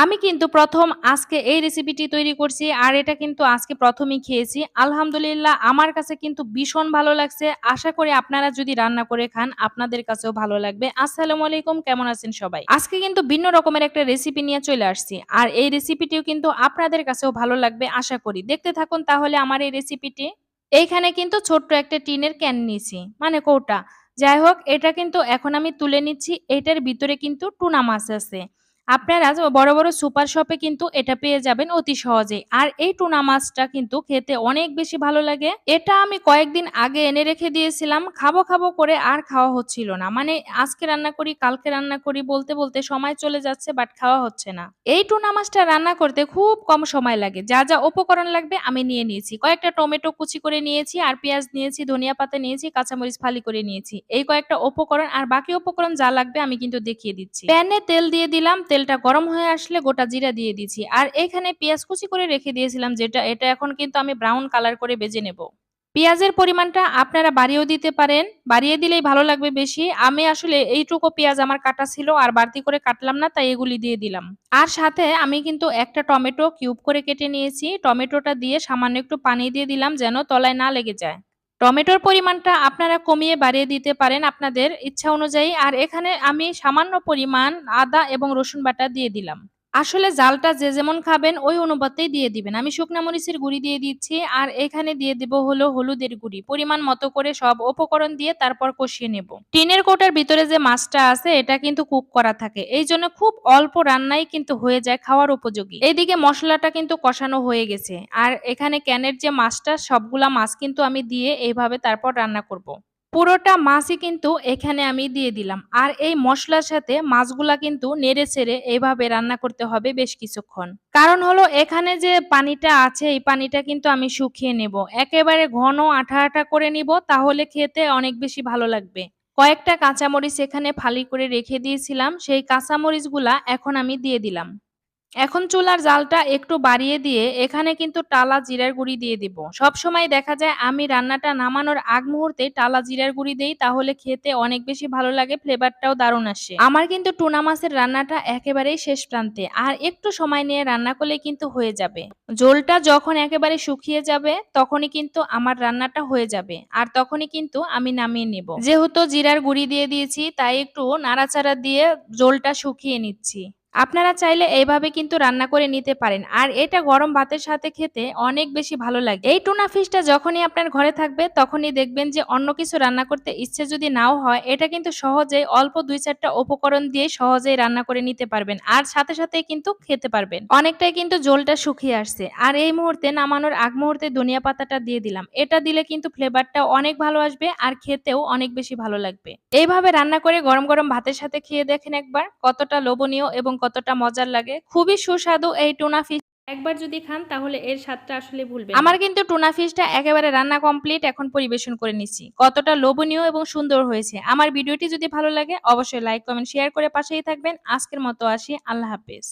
আমি কিন্তু প্রথম আজকে এই রেসিপিটি তৈরি করছি। আর এটা কিন্তু আজকে প্রথমেই খেয়েছি। আলহামদুলিল্লাহ আমার কাছে কিন্তু ভীষণ ভালো লাগছে। আশা করি আপনারা যদি রান্না করে খান আপনাদের কাছেও ভালো লাগবে। আসসালামু আলাইকুম কেমন আছেন সবাই? আজকে কিন্তু ভিন্ন রকমের একটা রেসিপি নিয়ে চলে আসছি। আর এই রেসিপিটিও কিন্তু আপনাদের কাছেও ভালো লাগবে আশা করি। দেখতে থাকুন তাহলে আমার এই রেসিপিটি। এইখানে কিন্তু ছোট্ট একটা টিনের ক্যান নিয়েছি, মানে কৌটা। যাই হোক এটা কিন্তু এখন আমি তুলে নিচ্ছি। এটার ভিতরে কিন্তু টুনা মাছ আছে। আপনারা বড়, বড় সুপার শপে কিন্তু এটা পেয়ে যাবেন অতি সহজেই। আর এই টুনা মাছটা কিন্তু খেতে অনেক বেশি ভালো লাগে। এটা আমি কয়েকদিন আগে এনে রেখে দিয়েছিলাম। খাব, খাব করে আর খাওয়া হচ্ছিল না। মানে আজকে রান্না করি, কালকে রান্না করি বলতে, বলতে সময় চলে যাচ্ছে বাট খাওয়া হচ্ছে না। এই টুনা মাছটা রান্না করতে খুব কম সময় লাগে। যা, যা উপকরণ লাগবে আমি নিয়ে নিয়েছি। কয়েকটা টমেটো কুচি করে নিয়েছি আর পেঁয়াজ নিয়েছি, ধনিয়া পাতা নিয়েছি, কাঁচামরিচ ফালি করে নিয়েছি। এই কয়েকটা উপকরণ আর বাকি উপকরণ যা লাগবে আমি কিন্তু দেখিয়ে দিচ্ছি। প্যানে তেল দিয়ে দিলাম। তেলটা গরম হয়ে আসলে গোটা জিরা দিয়ে দিচ্ছি। আর এখানে পেঁয়াজ কুচি করে রেখে দিয়েছিলাম যেটা, এটা এখন কিন্তু আমি ব্রাউন কালার করে বেজে নেব। পেঁয়াজের পরিমাণটা আপনারা বাড়িয়েও দিতে পারেন। বাড়িয়ে দিলেই ভালো লাগবে বেশি। আমি আসলে এইটুকু পেঁয়াজ আমার কাটা ছিল, আর বাড়তি করে কাটলাম না, তাই এগুলি দিয়ে দিলাম। আর সাথে আমি কিন্তু একটা টমেটো কিউব করে কেটে নিয়েছি। টমেটোটা দিয়ে সামান্য একটু পানি দিয়ে দিলাম যেন তলায় না লেগে যায়। টমেটোর পরিমাণটা আপনারা কমিয়ে বাড়িয়ে দিতে পারেন আপনাদের ইচ্ছা অনুযায়ী। আর এখানে আমি সামান্য পরিমাণ আদা এবং রসুন বাটা দিয়ে দিলাম। আসলে জালটা যে যেমন খাবেন, ওই অনুপাতেই দিয়ে দিবেন। আমি শুকনা মরিচের গুঁড়ি দিয়ে দিচ্ছি আর এখানে দিয়ে দিব হলো হলুদের গুঁড়ি। পরিমাণ মতো করে সব উপকরণ দিয়ে তারপর কষিয়ে নেব। টিনের কৌটার ভিতরে যে মাছটা আছে, এটা কিন্তু কুক করা থাকে। এই জন্য খুব অল্প রান্নাই কিন্তু হয়ে যায় খাওয়ার উপযোগী। এইদিকে মশলাটা কিন্তু কষানো হয়ে গেছে। আর এখানে ক্যানের যে মাছটা, সবগুলা মাছ কিন্তু আমি দিয়ে এইভাবে তারপর রান্না করব। পুরোটা মাছই কিন্তু এখানে আমি দিয়ে দিলাম। আর এই মশলার সাথে মাছগুলা কিন্তু নেড়ে-চেড়ে এভাবে রান্না করতে হবে বেশ কিছুক্ষণ। কারণ হলো এখানে যে পানিটা আছে এই পানিটা কিন্তু আমি শুকিয়ে নেব। একেবারে ঘন আঠা, আঠা করে নিব তাহলে খেতে অনেক বেশি ভালো লাগবে। কয়েকটা কাঁচামরিচ এখানে ফালি করে রেখে দিয়েছিলাম। সেই কাঁচামরিচগুলা এখন আমি দিয়ে দিলাম। এখন চুলার জালটা একটু বাড়িয়ে দিয়ে এখানে কিন্তু টালা জিরার গুঁড়ি দিয়ে দিব। সব সময় দেখা যায় আমি রান্নাটা নামানোর আগ মুহূর্তে টালা জিরার গুঁড়ি দেই, তাহলে খেতে অনেক বেশি ভালো লাগে, ফ্লেভারটাও দারুণ আসে। আমার কিন্তু টুনা মাছের রান্নাটা একেবারেই শেষ প্রান্তে। আর একটু সময় নিয়ে রান্না করলেই কিন্তু হয়ে যাবে। ঝোলটা যখন একেবারে শুকিয়ে যাবে, তখনই কিন্তু আমার রান্নাটা হয়ে যাবে। আর তখনই কিন্তু আমি নামিয়ে নেব। যেহেতু জিরার গুঁড়ি দিয়ে দিয়েছি, তাই একটু নাড়াচাড়া দিয়ে ঝোলটা শুকিয়ে নিচ্ছি। আপনারা চাইলে এইভাবে কিন্তু রান্না করে নিতে পারেন। আর এটা গরম ভাতের সাথে খেতে অনেক বেশি ভালো লাগে। এই টুনা ফিশটা যখনই আপনার ঘরে থাকবে তখনই দেখবেন যে অন্য কিছু রান্না করতে ইচ্ছে যদি নাও হয় এটা কিন্তু সহজেই অল্প দুই চারটা উপকরণ দিয়ে সহজেই রান্না করে নিতে পারবেন। আর সাথে, সাথেই কিন্তু খেতে পারবেন। অনেকটাই কিন্তু জলটা শুকিয়ে আসছে। আর এই মুহূর্তে নামানোর আগ মুহূর্তে ধনিয়া পাতাটা দিয়ে দিলাম। এটা দিলে কিন্তু ফ্লেভারটা অনেক ভালো আসবে আর খেতেও অনেক বেশি ভালো লাগবে। এইভাবে রান্না করে গরম, গরম ভাতের সাথে খেয়ে দেখেন একবার কতটা লোভনীয় এবং কতটা মজার লাগে। খুবই সুস্বাদু এই টুনা ফিশ। একবার যদি খান তাহলে এর স্বাদটা আসলে ভুলবেন আমার কিন্তু টুনা ফিশটা একেবারে রান্না কমপ্লিট এখন পরিবেশন করে নিচ্ছি। কতটা লোভনীয় এবং সুন্দর হয়েছে। আমার ভিডিওটি যদি ভালো লাগে অবশ্যই লাইক, কমেন্ট, শেয়ার করে পাশেই থাকবেন। আজকের মতো আসি। আল্লাহ হাফেজ।